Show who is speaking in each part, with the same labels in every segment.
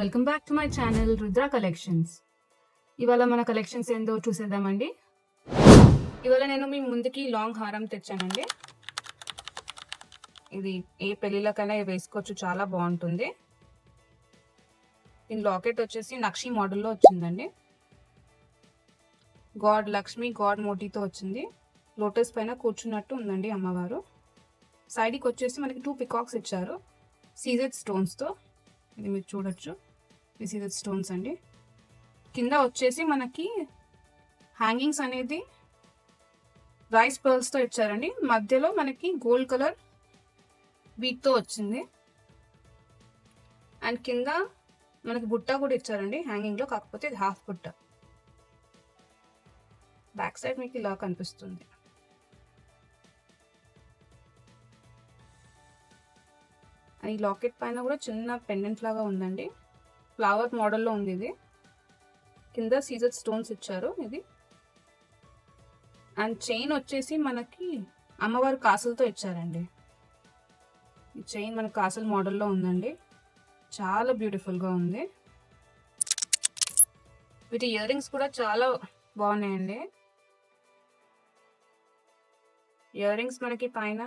Speaker 1: Welcome back to my channel Rudra collections ఇవాళ మన collections ఏందో చూసేద్దామండి. ఇవాళ నేను మీ ముందుకి లాంగ్ హారం తెచ్చానండి. ఇది ఏ పెళ్ళిళ్ళకైనా వేసుకోవచ్చు చాలా బాగుంటుంది. దీని లాకెట్ వచ్చేసి నక్షి మోడల్లో వచ్చిందండి. గాడ్ లక్ష్మి గాడ్ మోటీతో వచ్చింది. లోటస్ పైన కూర్చున్నట్టు ఉందండి అమ్మవారు. సైడ్కి వచ్చేసి మనకి టూ పికాక్స్ ఇచ్చారు. సీజెడ్ స్టోన్స్తో ఇది మీరు చూడొచ్చు. ఇది ద స్టోన్స్ అండి. కింద వచ్చేసి మనకి హ్యాంగింగ్స్ అనేది రైస్ పర్ల్స్తో ఇచ్చారండి. మధ్యలో మనకి గోల్డ్ కలర్ బీట్తో వచ్చింది. అండ్ కింద మనకి బుట్ట కూడా ఇచ్చారండి. హ్యాంగింగ్లో కాకపోతే ఇది హాఫ్ బుట్ట. బ్యాక్ సైడ్ మీకు ఇలా కనిపిస్తుంది. ఈ లాకెట్ పైన కూడా చిన్న పెండెంట్ లాగా ఉందండి. ఫ్లవర్ మోడల్లో ఉంది ఇది కింద సీజర్ స్టోన్స్ ఇచ్చారు ఇది. అండ్ చైన్ వచ్చేసి మనకి అమ్మవారి కాసులతో ఇచ్చారండి. ఈ చైన్ మన కాసుల మోడల్లో ఉందండి. చాలా బ్యూటిఫుల్గా ఉంది. వీటి ఇయర్ రింగ్స్ కూడా చాలా బాగున్నాయండి. ఇయర్ రింగ్స్ మనకి పైన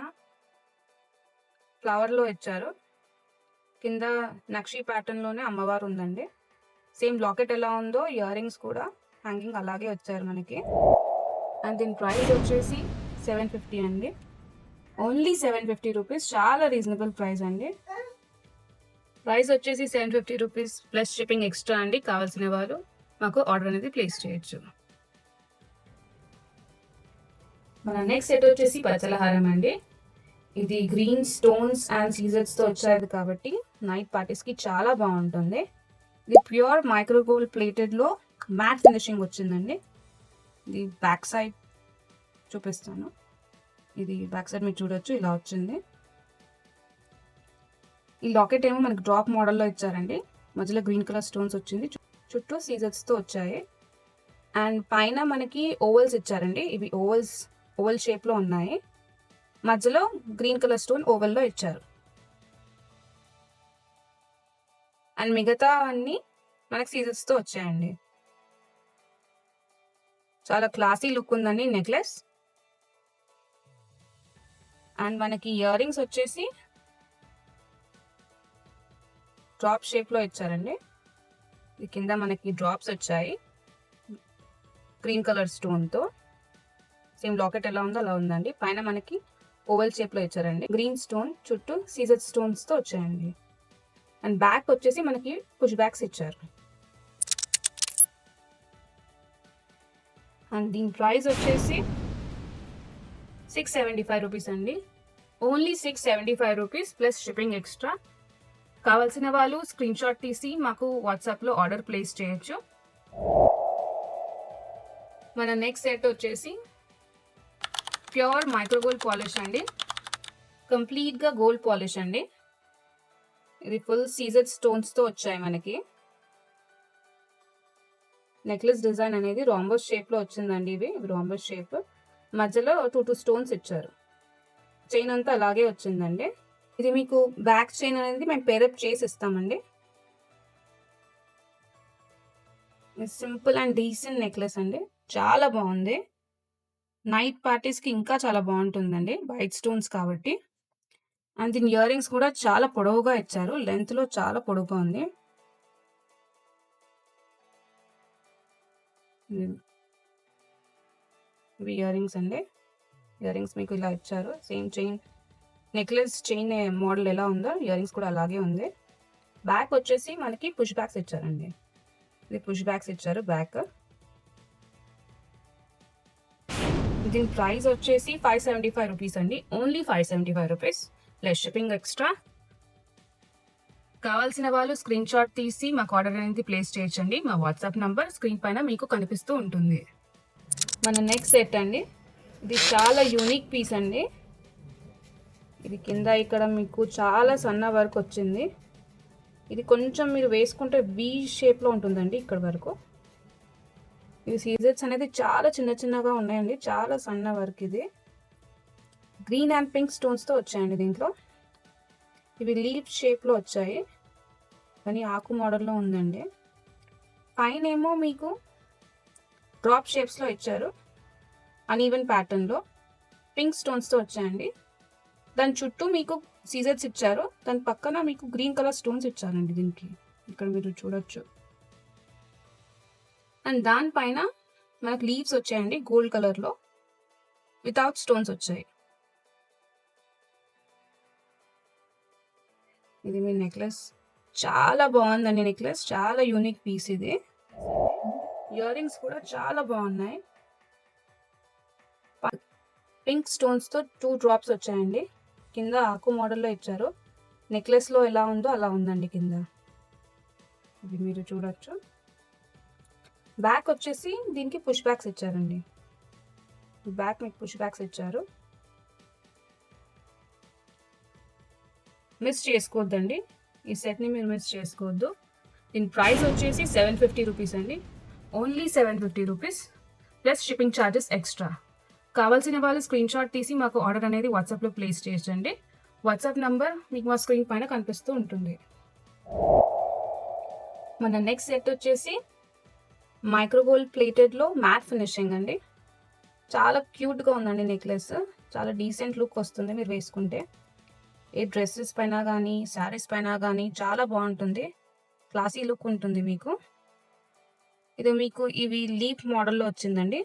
Speaker 1: ఫ్లవర్లో ఇచ్చారు. కింద నక్షి ప్యాటర్న్లోనే అమ్మవారు ఉందండి. సేమ్ లాకెట్ ఎలా ఉందో ఇయర్ రింగ్స్ కూడా హ్యాంగింగ్ అలాగే వచ్చారు మనకి. అండ్ దీని ప్రైస్ వచ్చేసి సెవెన్ ఫిఫ్టీ అండి. ఓన్లీ సెవెన్ ఫిఫ్టీ రూపీస్ చాలా రీజనబుల్ ప్రైస్ అండి. ప్రైస్ వచ్చేసి seven fifty rupees plus shipping extra అండి కావాల్సిన వాళ్ళు మాకు ఆర్డర్ అనేది ప్లేస్ చేయొచ్చు. మన నెక్స్ట్ సెట్ వచ్చేసి పచ్చలహారం అండి. ఇది గ్రీన్ స్టోన్స్ అండ్ సీజర్స్తో వచ్చాయి కాబట్టి నైట్ పార్టీస్కి చాలా బాగుంటుంది. ఇది ప్యూర్ మైక్రోగోల్డ్ ప్లేటెడ్లో మ్యాట్ ఫినిషింగ్ వచ్చిందండి. ఇది బ్యాక్ సైడ్ చూపిస్తాను. ఇది బ్యాక్ సైడ్ మీరు చూడొచ్చు ఇలా వచ్చింది. ఈ లాకెట్ ఏమో మనకి డ్రాప్ మోడల్లో ఇచ్చారండి. మధ్యలో గ్రీన్ కలర్ స్టోన్స్ వచ్చింది. చుట్టూ సీజర్స్తో వచ్చాయి. అండ్ పైన మనకి ఓవల్స్ ఇచ్చారండి. ఇవి ఓవల్స్ ఓవల్ షేప్లో ఉన్నాయి. మధ్యలో గ్రీన్ కలర్ స్టోన్ ఓవెల్లో ఇచ్చారు. అండ్ మిగతా అన్ని మనకి సీజర్స్తో వచ్చాయండి. చాలా క్లాసీ లుక్ ఉందండి నెక్లెస్ అండ్ మనకి ఇయర్ రింగ్స్ వచ్చేసి డ్రాప్ షేప్లో ఇచ్చారండి. ఇది కింద మనకి డ్రాప్స్ వచ్చాయి. గ్రీన్ కలర్ స్టోన్తో సేమ్ లాకెట్ ఎలా ఉందో అలా ఉందండి. పైన మనకి ఓవెల్ షేప్లో ఇచ్చారండి. గ్రీన్ స్టోన్ చుట్టూ సీజర్ స్టోన్స్తో వచ్చాయండి. అండ్ బ్యాక్ వచ్చేసి మనకి పుష్ బ్యాక్స్ ఇచ్చారు. అండ్ దీని ప్రైస్ వచ్చేసి సిక్స్ సెవెంటీ ఫైవ్ రూపీస్ అండి. Only six seventy five rupees plus shipping extra. కావాల్సిన వాళ్ళు స్క్రీన్ షాట్ తీసి మాకు వాట్సాప్లో ఆర్డర్ ప్లేస్ చేయొచ్చు. మన నెక్స్ట్ సెట్ వచ్చేసి ప్యూర్ మైక్రో గోల్డ్ పాలిష్ అండి. కంప్లీట్గా గోల్డ్ పాలిష్ అండి. ఇది ఫుల్ సీజర్ స్టోన్స్తో వచ్చాయి మనకి. నెక్లెస్ డిజైన్ అనేది రాంబోస్ షేప్లో వచ్చిందండి ఇవి. Rhombus rhombus shape. మధ్యలో టూ టూ స్టోన్స్ ఇచ్చారు. చైన్ అంతా అలాగే వచ్చిందండి. ఇది మీకు బ్యాక్ చైన్ అనేది మేము పేరప్ చేసి ఇస్తామండి. సింపుల్ అండ్ డీసెంట్ నెక్లెస్ అండి. చాలా బాగుంది. నైట్ పార్టీస్కి ఇంకా చాలా బాగుంటుందండి. వైట్ స్టోన్స్ కాబట్టి. అండ్ దీని ఇయర్ రింగ్స్ కూడా చాలా పొడవుగా ఇచ్చారు. లెంత్లో చాలా పొడవుగా ఉంది. ఇవి ఇయర్ రింగ్స్ అండి. ఇయర్ రింగ్స్ మీకు ఇలా ఇచ్చారు. Same chain necklace chain model ఎలా ఉందో ఇయర్ రింగ్స్ కూడా అలాగే ఉంది. బ్యాక్ వచ్చేసి మనకి పుష్ బ్యాక్స్ ఇచ్చారండి. ఇది పుష్ బ్యాక్స్ ఇచ్చారు బ్యాక్. దీని ప్రైస్ వచ్చేసి ఫైవ్ సెవెంటీ ఫైవ్ రూపీస్ అండి. Only five seventy five rupees plus shipping extra కావాల్సిన వాళ్ళు స్క్రీన్ షాట్ తీసి మాకు ఆర్డర్ అనేది ప్లేస్ చేయొచ్చండి. మా వాట్సాప్ నంబర్ స్క్రీన్ పైన మీకు కనిపిస్తూ ఉంటుంది. మన నెక్స్ట్ సెట్ అండి. ఇది చాలా యూనిక్ పీస్ అండి. ఇది కింద ఇక్కడ మీకు చాలా సన్న వర్క్ వచ్చింది. ఇది కొంచెం మీరు వేసుకుంటే బీ షేప్లో ఉంటుందండి ఇక్కడ వరకు. ఈ సీజర్స్ అనేది చాలా చిన్న చిన్నగా ఉన్నాయండి. చాలా సన్న వర్క్ ఇది. గ్రీన్ అండ్ పింక్ స్టోన్స్తో వచ్చాయండి దీంట్లో. ఇవి లీఫ్ షేప్లో వచ్చాయి. కానీ ఆకు మోడల్లో ఉందండి. పైన ఏమో మీకు డ్రాప్ షేప్స్లో ఇచ్చారు. అన్ఈవెన్ ప్యాటర్న్లో పింక్ స్టోన్స్తో వచ్చాయండి. దాని చుట్టూ మీకు సీజర్స్ ఇచ్చారు. దాని పక్కన మీకు గ్రీన్ కలర్ స్టోన్స్ ఇచ్చారండి దీనికి. ఇక్కడ మీరు చూడొచ్చు. అండ్ దానిపైన మనకు లీవ్స్ వచ్చాయండి గోల్డ్ కలర్లో వితౌట్ స్టోన్స్ వచ్చాయి. ఇది మీ నెక్లెస్ చాలా బాగుందండి నెక్లెస్ చాలా యూనిక్ పీస్ ఇది. ఇయర్ రింగ్స్ కూడా చాలా బాగున్నాయి. పింక్ స్టోన్స్తో టూ డ్రాప్స్ వచ్చాయండి. కింద ఆకు మోడల్లో ఇచ్చారు. నెక్లెస్లో ఎలా ఉందో అలా ఉందండి కింద. ఇది మీరు చూడొచ్చు. బ్యాక్ వచ్చేసి దీనికి పుష్ బ్యాక్స్ ఇచ్చారండి. బ్యాక్ మీకు పుష్ బ్యాక్స్ ఇచ్చారు. మిస్ చేసుకోవద్దండి. ఈ సెట్ని మీరు మిస్ చేసుకోవద్దు. దీని ప్రైస్ వచ్చేసి సెవెన్ ఫిఫ్టీ రూపీస్ అండి. Only seven fifty rupees plus shipping charges extra కావాల్సిన వాళ్ళు స్క్రీన్ షాట్ తీసి మాకు ఆర్డర్ అనేది వాట్సాప్లో ప్లేస్ చేయండి వాట్సాప్ నంబర్ మీకు మా స్క్రీన్ పైన కనిపిస్తూ ఉంటుంది. మన నెక్స్ట్ సెట్ వచ్చేసి మైక్రోగోల్డ్ ప్లేటెడ్లో మ్యాట్ ఫినిషింగ్ అండి. చాలా క్యూట్గా ఉందండి నెక్లెస్ చాలా డీసెంట్ లుక్ వస్తుంది మీరు వేసుకుంటే. ఏ డ్రెస్సెస్ పైన కానీ శారీస్ పైన కానీ చాలా బాగుంటుంది. క్లాసీ లుక్ ఉంటుంది మీకు. ఇది మీకు ఇవి లీఫ్ మోడల్లో వచ్చిందండి.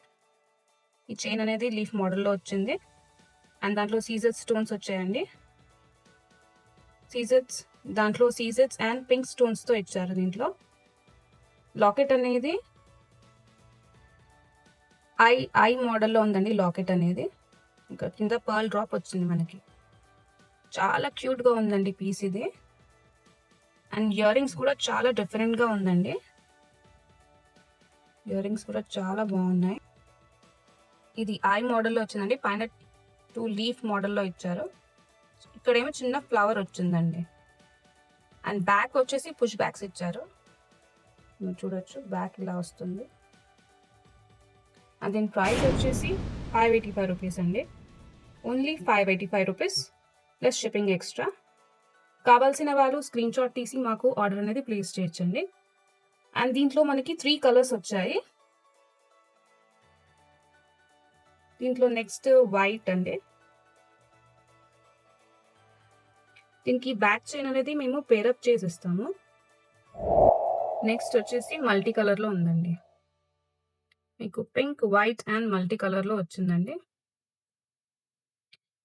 Speaker 1: ఈ చైన్ అనేది లీఫ్ మోడల్లో వచ్చింది. అండ్ దాంట్లో సీజర్ స్టోన్స్ వచ్చాయండి. సీజర్స్ దాంట్లో సీజర్స్ అండ్ పింక్ స్టోన్స్తో ఇచ్చారు దీంట్లో. లాకెట్ అనేది ఐ ఐ మోడల్లో ఉందండి లాకెట్ అనేది. ఇంకా కింద పర్ల్ డ్రాప్ వచ్చింది మనకి. చాలా క్యూట్గా ఉందండి పీస్ ఇది. అండ్ ఇయర్ రింగ్స్ కూడా చాలా డిఫరెంట్గా ఉందండి. ఇయర్ రింగ్స్ కూడా చాలా బాగున్నాయి. ఇది ఐ మోడల్లో వచ్చిందండి. పైన టూ లీఫ్ మోడల్లో ఇచ్చారు. ఇక్కడేమో చిన్న ఫ్లవర్ వచ్చిందండి. అండ్ బ్యాక్ వచ్చేసి పుష్ బ్యాక్స్ ఇచ్చారు. మీరు చూడొచ్చు బ్యాక్ ఇలా వస్తుంది. అండ్ దీని ప్రైస్ వచ్చేసి ఫైవ్ ఎయిటీ ఫైవ్ రూపీస్ అండి. Only five eighty five rupees plus shipping extra కావాల్సిన వాళ్ళు స్క్రీన్ షాట్ తీసి మాకు ఆర్డర్ అనేది ప్లేస్ చేయొచ్చండి. అండ్ దీంట్లో మనకి త్రీ కలర్స్ వచ్చాయి. దీంట్లో నెక్స్ట్ వైట్ అండి. దీనికి బ్యాక్ చైన్ అనేది మేము పేరప్ చేసి ఇస్తాము నెక్స్ట్ వచ్చేసి మల్టీ కలర్లో ఉందండి. మీకు పింక్ వైట్ అండ్ మల్టీ కలర్లో వచ్చిందండి.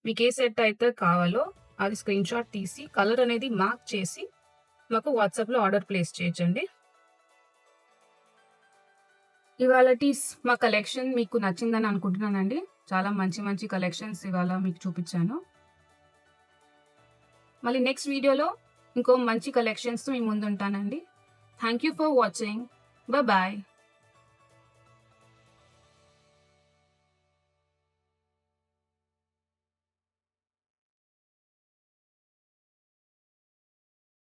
Speaker 1: మీకు ఏ సెట్ అయితే కావాలో అది స్క్రీన్ షాట్ తీసి కలర్ అనేది మార్క్ చేసి మాకు వాట్సాప్లో ఆర్డర్ ప్లేస్ చేయొచ్చండి. ఇవాళ మా కలెక్షన్ మీకు నచ్చిందని అనుకుంటున్నానండి. చాలా మంచి మంచి కలెక్షన్స్ ఇవాళ మీకు చూపించాను. మళ్ళీ నెక్స్ట్ వీడియోలో ఇంకో మంచి కలెక్షన్స్తో మీ ముందు ఉంటానండి thank you for watching. Bye